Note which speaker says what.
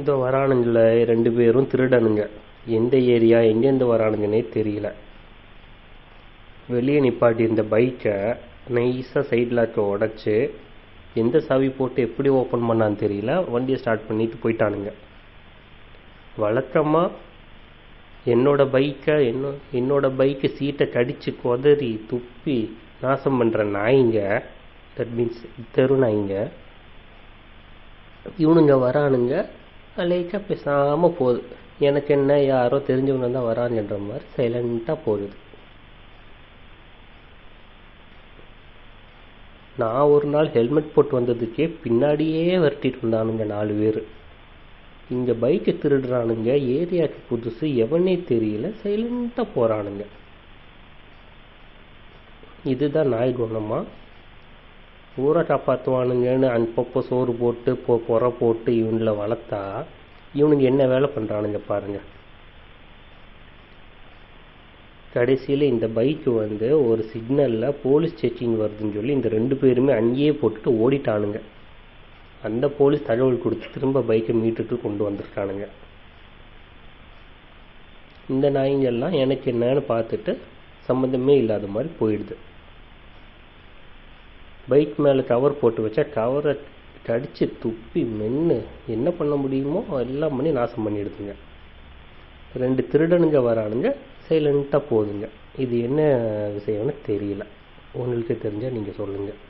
Speaker 1: இதோ வரானுங்கள ரெண்டு பேரும் திருடனுங்க. எந்த ஏரியா எங்கேருந்து வரானுங்கன்னே தெரியல. வெளியே நிப்பாட்டி இருந்த பைக்கை நைஸாக சைட் லாக்கை உடச்சி எந்த சாவி போட்டு எப்படி ஓப்பன் பண்ணான்னு தெரியல வண்டியை ஸ்டார்ட் பண்ணிட்டு போயிட்டானுங்க. வழக்கமாக என்னோட பைக்கை என்ன என்னோட பைக்கு சீட்டை கடிச்சு கொதறி துப்பி நாசம் பண்ணுற நாய்ங்க தட் மீன்ஸ் தெரு நாய்ங்க இவனுங்க வரானுங்க லைட்டாக பேசாமல் போகுது. எனக்கு என்ன யாரோ தெரிஞ்சவங்க தான் வராங்கன்ற மாதிரி சைலண்ட்டாக போகுது. நான் ஒரு நாள் ஹெல்மெட் போட்டு வந்ததுக்கே பின்னாடியே விரட்டிட்டு இருந்தானுங்க நாலு பேர். இங்கே பைக்கை திருடுறானுங்க ஏரியாவுக்கு புதுசு எவனே தெரியல சைலண்ட்டாக போகிறானுங்க இதுதான் நாய் குணமாக ஊரை காப்பாற்றுவானுங்கன்னு அப்பப்போ சோறு போட்டு இப்போ புற போட்டு இவனில் வளர்த்தா இவனுங்க என்ன வேலை பண்ணுறானுங்க பாருங்க. கடைசியில் இந்த பைக்கு வந்து ஒரு சிக்னலில் போலீஸ் செக்கிங் வருதுன்னு சொல்லி இந்த ரெண்டு பேருமே அங்கேயே போட்டுட்டு ஓடிட்டானுங்க. அந்த போலீஸ் தகவல் கொடுத்து திரும்ப பைக்கை மீட்டுட்டு கொண்டு வந்திருக்கானுங்க. இந்த நாய்ங்கள்லாம் எனக்கு என்னன்னு பார்த்துட்டு சம்மந்தமே இல்லாத மாதிரி போயிடுது. பைக் மேலே கவர் போட்டு வச்சா கவரை கடித்து துப்பி மென்று என்ன பண்ண முடியுமோ எல்லாம் பண்ணி நாசம் பண்ணிடுதுங்க ரெண்டு திருடனுங்க வரானுங்க சைலண்ட்டாக போகுதுங்க இது என்ன விஷயம்னு தெரியல. உங்களுக்கு தெரிஞ்சால் நீங்கள் சொல்லுங்கள்